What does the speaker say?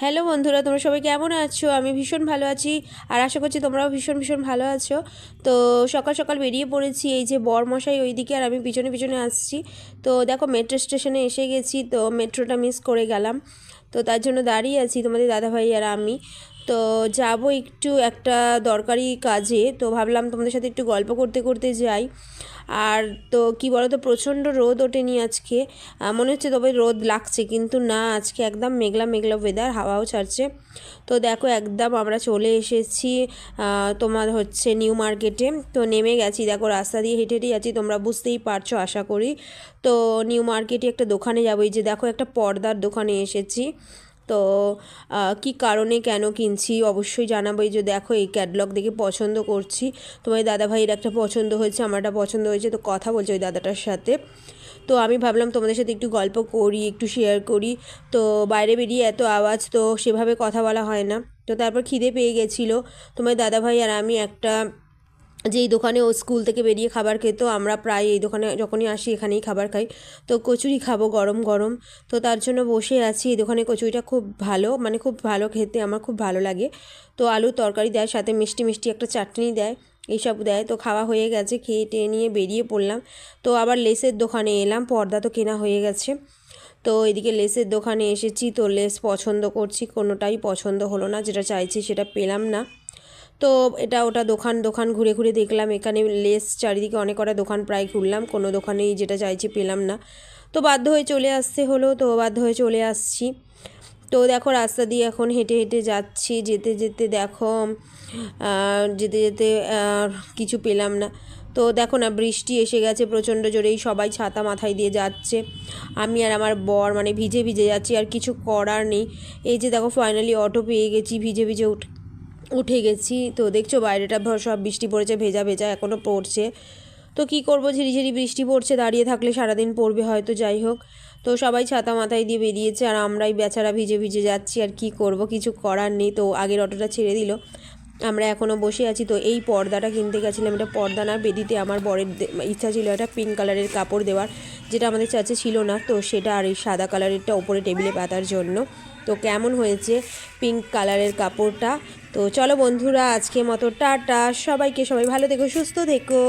Hello বন্ধুরা, তোমরা সবাই কেমন আছো? আমি ভীষণ ভালো আছি আর আশা করছি তোমরাও ভীষণ ভীষণ ভালো আছো। তো সকাল সকাল বেরিয়ে পড়েছি এই যে বরমশাই ওইদিকে আর আমি পিছনে পিছনে আসছি। তো দেখো মেট্রো স্টেশনে এসে গেছি, তো মেট্রোটা মিস করে গেলাম। তো তার জন্য দাঁড়িয়ে আছি তোমাদের দাদাভাই আর আমি। তো যাব একটু একটা দরকারি কাজে। তো ভাবলাম তোমাদের সাথে একটু গল্প করতে করতে যাই। আর তো কি বলো তো প্রচণ্ড রোদ ওঠেনি আজকে। মনে হচ্ছে তবে রোদ লাগছে, কিন্তু না, আজকে একদম মেঘলা মেঘলা ওয়েদার হাওয়াও ছাড়ছে। তো দেখো, একদম আমরা চলে এসেছি তোমার হচ্ছে নিউ মার্কেটে তো নেমে গেছি, দেখো রাস্তা দিয়ে হেঁটে হেঁটে যাচ্ছি, তোমরা বুঝতেই পারছ, আশা করি। তো নিউ মার্কেটে একটা দোকানে যাব, এই যে দেখো একটা পর্দার দোকানে এসেছি। তো কি কারণে কেন কিনছি অবশ্যই জানাব এই যে দেখো, এই ক্যাটলগ দেখে পছন্দ করছি। তোমার দাদা ভাইয়ের একটা পছন্দ হয়েছে, আমারটা পছন্দ হয়েছে, তো কথা বলছে ওই দাদাটার সাথে। তো আমি ভাবলাম তোমাদের সাথে একটু গল্প করি, একটু শেয়ার করি। তো বাইরে বেরিয়ে এত আওয়াজ, তো সেভাবে কথা বলা হয় না। তো তারপর খিদে পেয়ে গেছিল। তোমার দাদা ভাই আর আমি একটা যেই দোকানে ও স্কুল থেকে বেরিয়ে খাবার খেতো, আমরা প্রায় এই দোকানে যখনই আসি এখানেই খাবার খাই। তো কচুরি খাব গরম গরম। তো তার জন্য বসে আছি, এই দোকানে কচুরিটা খুব ভালো মানে খুব ভালো খেতে আমার খুব ভালো লাগে। তো আলুর তরকারি দেয়, সাথে মিষ্টি মিষ্টি একটা চাটনি দেয়, এইসব দেয়। তো খাওয়া হয়ে গেছে, খেয়ে টেয়ে নিয়ে বেরিয়ে পড়লাম। তো আবার লেসের দোকানে এলাম, পর্দা তো কেনা হয়ে গেছে। তো এদিকে লেসের দোকানে এসেছি, তো লেস পছন্দ করছি, কোনোটাই পছন্দ হলো না, যেটা চাইছি সেটা পেলাম না। তো এটা ওটা দোকান দোকান ঘুরে ঘুরে দেখলাম। এখানে লেস চারিদিকে অনেক কটা দোকান প্রায় ঘুরলাম। কোনো দোকানেই যেটা চাইছি পেলাম না। তো বাধ্য হয়ে চলে আসতে হলো, তো বাধ্য হয়ে চলে আসছি। তো দেখো রাস্তা দিয়ে এখন হেঁটে হেঁটে যাচ্ছি। যেতে যেতে দেখো যেতে যেতে কিছু পেলাম না। তো দেখো না, বৃষ্টি এসে গেছে প্রচণ্ড জোরেই সবাই ছাতা মাথায় দিয়ে যাচ্ছে। আমি আর আমার বর মানে ভিজে ভিজে যাচ্ছি, আর কিছু করার নেই। এই যে দেখো ফাইনালি অটো পেয়ে গেছি ভিজে ভিজে উঠ উঠে গেছি। তো দেখছ বাইরেটা সব বৃষ্টি পড়েছে, ভেজা ভেজা এখনও পড়ছে। তো কি করব? ঝিরিঝিরি বৃষ্টি পড়ছে, দাঁড়িয়ে থাকলে সারাদিন পড়বে হয়তো, যাই হোক। তো সবাই ছাতা মাথায় দিয়ে বেরিয়েছে আর আমরাই বেচারা ভিজে ভিজে যাচ্ছি, আর কি করব? কিছু করার নেই। তো আগের অটোটা ছেড়ে দিল। আমরা এখনও বসে আছি, তো এই পর্দাটা কিনতে গেছিলাম। এটা পর্দা না বেদিতে আমার বরের ইচ্ছা ছিল একটা পিঙ্ক কালারের কাপড় দেওয়ার, যেটা আমাদের চাচে ছিল না, তো সেটা আর এই সাদা কালারেরটা ওপরে টেবিলে পাতার জন্য। তো কেমন হয়েছে পিঙ্ক কালারের কাপড়টা? তো চলো বন্ধুরা আজকে মতো টাটা। সবাইকে সবাই ভালো থেকো, সুস্থ থেকো।